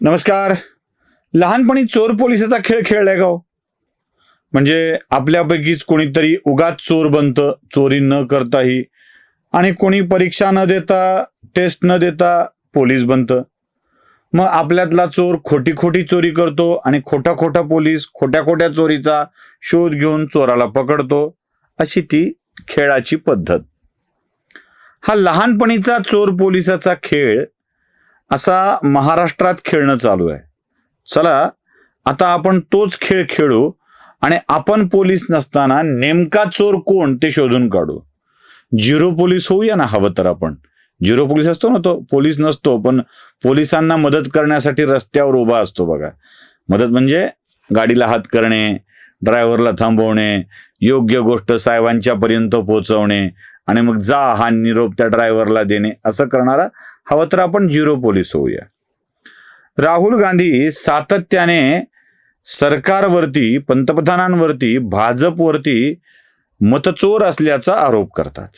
नमस्कार. लहानपणी चोर पोलिसाचा खेळ खेळलाय का हो? म्हणजे आपल्यापैकीच कोणीतरी उगाच चोर बनतं चोरी न करताही. आणि कोणी परीक्षा न देता टेस्ट न देता पोलीस बनतं. मग आपल्यातला चोर खोटी खोटी चोरी करतो आणि खोटा खोटा पोलीस खोट्या खोट्या चोरीचा शोध घेऊन चोराला पकडतो अशी ती खेळाची पद्धत. हा लहानपणीचा चोर पोलिसाचा खेळ असा महाराष्ट्रात खेळणं चालू आहे. चला आता आपण तोच खेळ खेळू आणि आपण पोलीस नसताना नेमका चोर कोण ते शोधून काढू. झिरो पोलीस होऊया ना हवं तर आपण. झिरो पोलीस असतो ना तो पोलीस नसतो पण पोलिसांना मदत करण्यासाठी रस्त्यावर उभा असतो बघा. मदत म्हणजे गाडीला हात करणे ड्रायव्हरला थांबवणे योग्य गोष्ट साहेबांच्या पर्यंत पोहोचवणे आणि मग जा हा निरोप त्या ड्रायव्हरला देणे असं करणारा हवं तर आपण झिरो पोलीस होऊया. राहुल गांधी सातत्याने सरकारवरती पंतप्रधानांवरती भाजपवरती मतचोर असल्याचा आरोप करतात.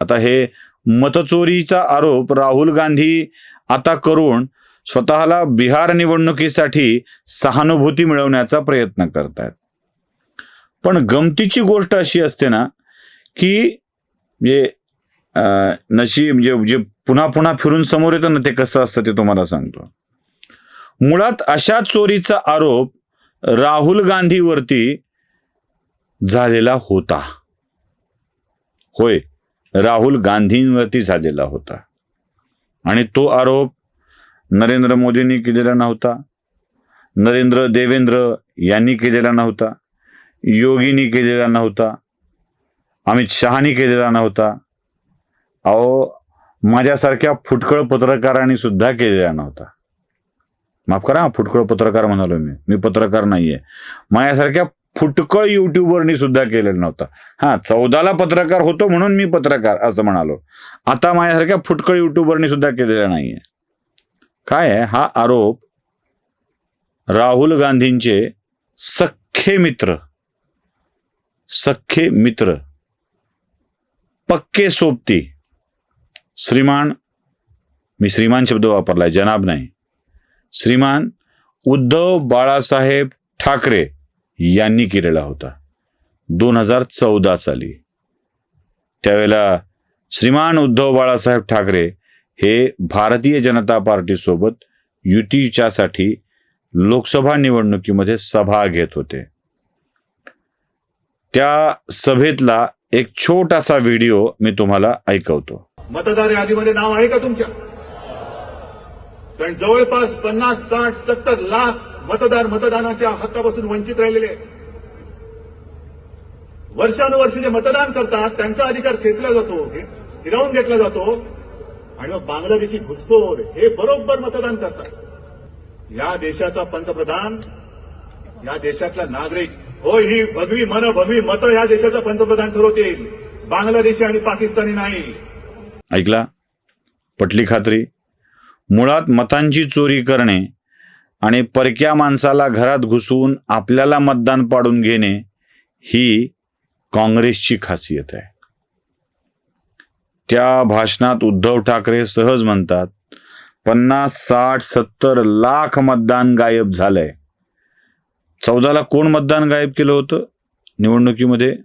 आता हे मतचोरीचा आरोप राहुल गांधी आता करून स्वतःला बिहार निवडणुकीसाठी सहानुभूती मिळवण्याचा प्रयत्न करतायत. पण गमतीची गोष्ट अशी असते ना की म्हणजे नशीब जे जे पुन्हा पुन्हा फिरून समोर येतं ना ते कसं असतं ते तुम्हाला सांगतो. मुळात अशा चोरीचा आरोप राहुल गांधीवरती झालेला होता. होय राहुल गांधींवरती झालेला होता. आणि तो आरोप नरेंद्र मोदींनी केलेला नव्हता. नरेंद्र देवेंद्र यांनी केलेला नव्हता. योगींनी केलेला नव्हता. अमित शहानी केलेला नव्हता. अहो माझ्यासारख्या फुटकळ पत्रकारांनी सुद्धा केलेला नव्हता. माफ करा फुटकळ पत्रकार म्हणालो मी. मी पत्रकार नाहीये. माझ्यासारख्या फुटकळ युट्यूबरनी सुद्धा केलेला नव्हता. हा चौदाला पत्रकार होतो म्हणून मी पत्रकार असं म्हणालो. आता माझ्यासारख्या फुटकळ युट्यूबरनी सुद्धा केलेला नाहीये. काय आहे? हा आरोप राहुल गांधींचे सख्खे मित्र सख्खे मित्र पक्के सोबती श्रीमान मी श्रीमान शब्द वापरलाय जनाब नाही. श्रीमान उद्धव बाळासाहेब ठाकरे यांनी केलेला होता दोन हजार चौदा साली. त्यावेळेला श्रीमान उद्धव बाळासाहेब ठाकरे हे भारतीय जनता पार्टीसोबत युतीच्यासाठी लोकसभा निवडणुकीमध्ये सभा घेत होते. त्या सभेतला एक छोटासा व्हिडिओ मी तुम्हाला ऐकवतो. मतदार यादीमध्ये नाव आहे का तुमच्या? कारण जवळपास पन्नास साठ सत्तर लाख मतदार मतदानाच्या हक्कापासून वंचित राहिलेले आहेत. वर्षानुवर्ष जे मतदान करतात त्यांचा अधिकार खेचला जातो हिरावून घेतला जातो. आणि मग बांगलादेशी घुसखोर हे बरोबर मतदान करतात. या देशाचा पंतप्रधान या देशातला नागरिक हो ही भगवी मन भगवी मतं या देशाचा पंतप्रधान ठरवतील. बांगलादेशी आणि पाकिस्तानी नाही. ऐकला? पटली खात्री. मुळात मतांची चोरी करणे आणि परक्या माणसाला घरात घुसवून आपल्याला मतदान पाडून घेणे ही काँग्रेसची खासियत आहे. त्या भाषणात उद्धव ठाकरे सहज म्हणतात पन्नास साठ सत्तर लाख मतदान गायब झालंय. चौदाला कोण मतदान गायब केलं होतं? निवडणुकीमध्ये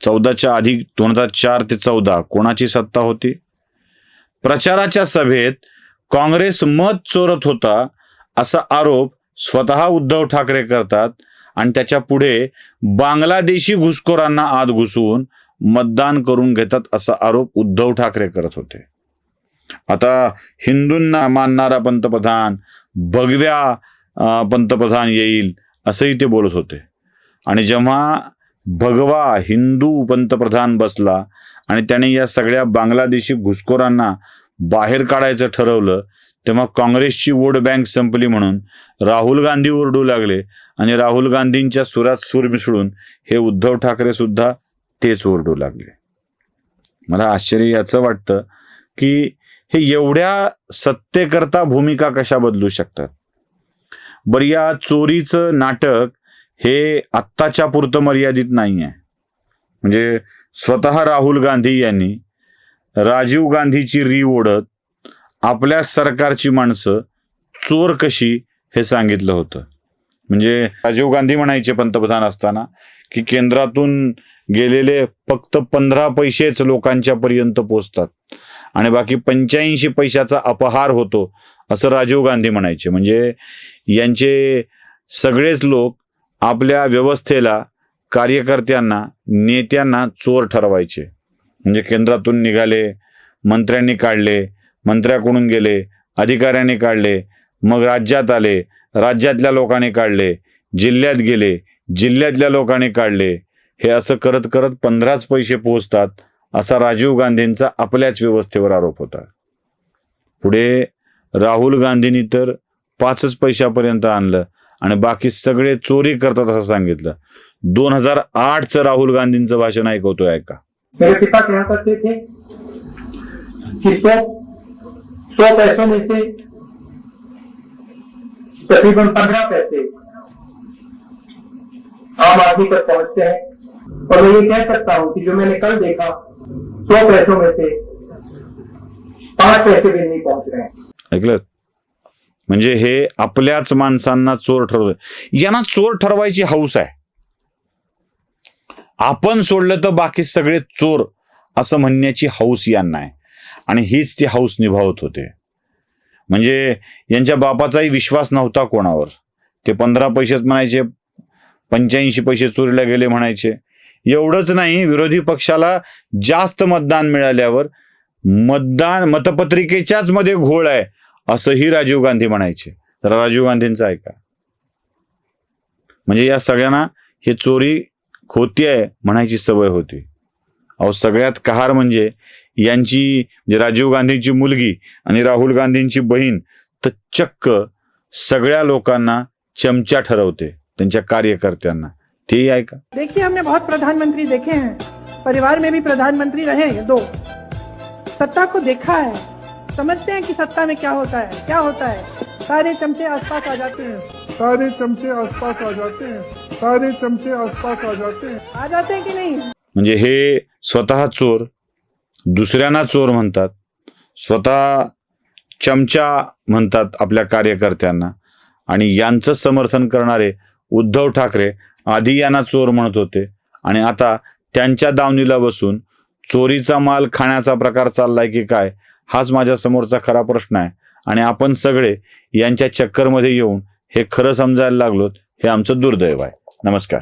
चौदाच्या आधी दोन हजार चार ते चौदा कोणाची सत्ता होती? प्रचाराच्या सभेत काँग्रेस मत चोरत होता असा आरोप स्वतः उद्धव ठाकरे करतात आणि त्याच्या पुढे बांगलादेशी घुसखोरांना आत घुसवून मतदान करून घेतात असा आरोप उद्धव ठाकरे करत होते. आता हिंदूंना मानणारा पंतप्रधान भगव्या पंतप्रधान येईल असंही ते बोलत होते. आणि जेव्हा भगवा हिंदू पंतप्रधान बसला आणि त्याने या सगळ्या बांगलादेशी घुसखोरांना बाहेर काढायचं ठरवलं तेव्हा काँग्रेसची वोट बँक संपली म्हणून राहुल गांधी ओरडू लागले आणि राहुल गांधींच्या सुरात सूर मिसळून हे उद्धव ठाकरे सुद्धा तेच ओरडू लागले. मला आश्चर्य याचं वाटतं की हे एवढ्या सत्तेकरता भूमिका कशा बदलू शकतात? बरं या चोरीचं नाटक हे आत्ताच्या पुरतं मर्यादित नाही आहे म्हणजे स्वतः राहुल गांधी यांनी राजीव गांधीची री ओढत आपल्या सरकारची माणसं चोर कशी हे सांगितलं होतं. म्हणजे राजीव गांधी म्हणायचे पंतप्रधान असताना की केंद्रातून गेलेले फक्त पंधरा पैसेच लोकांच्या पर्यंत पोचतात. आणि बाकी पंच्याऐंशी पैशाचा अपहार होतो असं राजीव गांधी म्हणायचे. म्हणजे यांचे सगळेच लोक आपल्या व्यवस्थेला कार्यकर्त्यांना नेत्यांना चोर ठरवायचे. म्हणजे केंद्रातून निघाले मंत्र्यांनी काढले मंत्र्याकडून गेले अधिकाऱ्यांनी काढले मग राज्यात आले राज्यातल्या लोकांनी काढले जिल्ह्यात गेले जिल्ह्यातल्या लोकांनी काढले. हे असं करत करत पंधराच पैसे पोहोचतात असा राजीव गांधींचा आपल्याच व्यवस्थेवर आरोप होता. पुढे राहुल गांधींनी तर पाचच पैशापर्यंत आणलं. आणि बाकी सगळे चोरी करतात असं सांगितलं. दोन हजार आठचं राहुल गांधींचं भाषण ऐकवतोय ऐका. मेरे पिता कहा करते थे कि सौ सौ पैसों में से तकरीबन पंद्रह पैसे आम आदमी तक पहुंचते हैं। और मैं ये कह सकता हूं कि जो मैंने कल देखा सौ पैसों में से पांच पैसे भी नहीं पहुंच रहे हैं। ऐकलं म्हणजे हे आपल्याच माणसांना चोर ठरवलं यांना चोर ठरवायची हौस आहे. आपण सोडलं तर बाकी सगळे चोर असं म्हणण्याची हौस यांना आहे. आणि हीच ती हौस निभावत होते. म्हणजे यांच्या बापाचाही विश्वास नव्हता कोणावर. ते पंधरा पैसेच म्हणायचे पंच्याऐंशी पैसे चोरीला गेले म्हणायचे. एवढंच नाही विरोधी पक्षाला जास्त मतदान मिळाल्यावर मतदान मतपत्रिकेच्याच मध्ये घोळ आहे. असंही राजीव गांधी म्हणायचे. तर राजीव गांधींचं ऐका. म्हणजे या सगळ्यांना हे चोरी खोती आहे म्हणायची सवय होती. अहो सगळ्यात कहार म्हणजे यांची म्हणजे राजीव गांधींची मुलगी आणि राहुल गांधींची बहीण तर चक्क सगळ्या लोकांना चमचा ठरवते त्यांच्या कार्यकर्त्यांना. तेही ऐका. देखिए हमने बहुत प्रधानमंत्री देखे हैं. परिवार में भी प्रधानमंत्री रहे दो. सत्ता को देखा है. समझते हैं कि सत्ता में क्या होता है क्या होता है? सारे चमचे आसपास आ जाते हैं। सारे चमचे आसपास आ जाते हैं। सारे चमचे आसपास आ जाते हैं। आ जाते हैं कि नहीं? म्हणजे हे स्वतः चोर दुसऱ्यांना चोर म्हणतात. स्वतः चमचा म्हणतात आपल्या कार्यकर्त्यांना. आणि यांचं समर्थन करणारे उद्धव ठाकरे आधी यांना चोर म्हणत होते. आणि आता त्यांच्या दावणीला बसून चोरीचा माल खाण्याचा प्रकार चाललाय की काय हाच माझ्या समोरचा खरा प्रश्न आहे. आणि आपण सगळे यांच्या चक्करमध्ये येऊन हे खरं समजायला लागलोत हे आमचं दुर्दैव आहे. नमस्कार.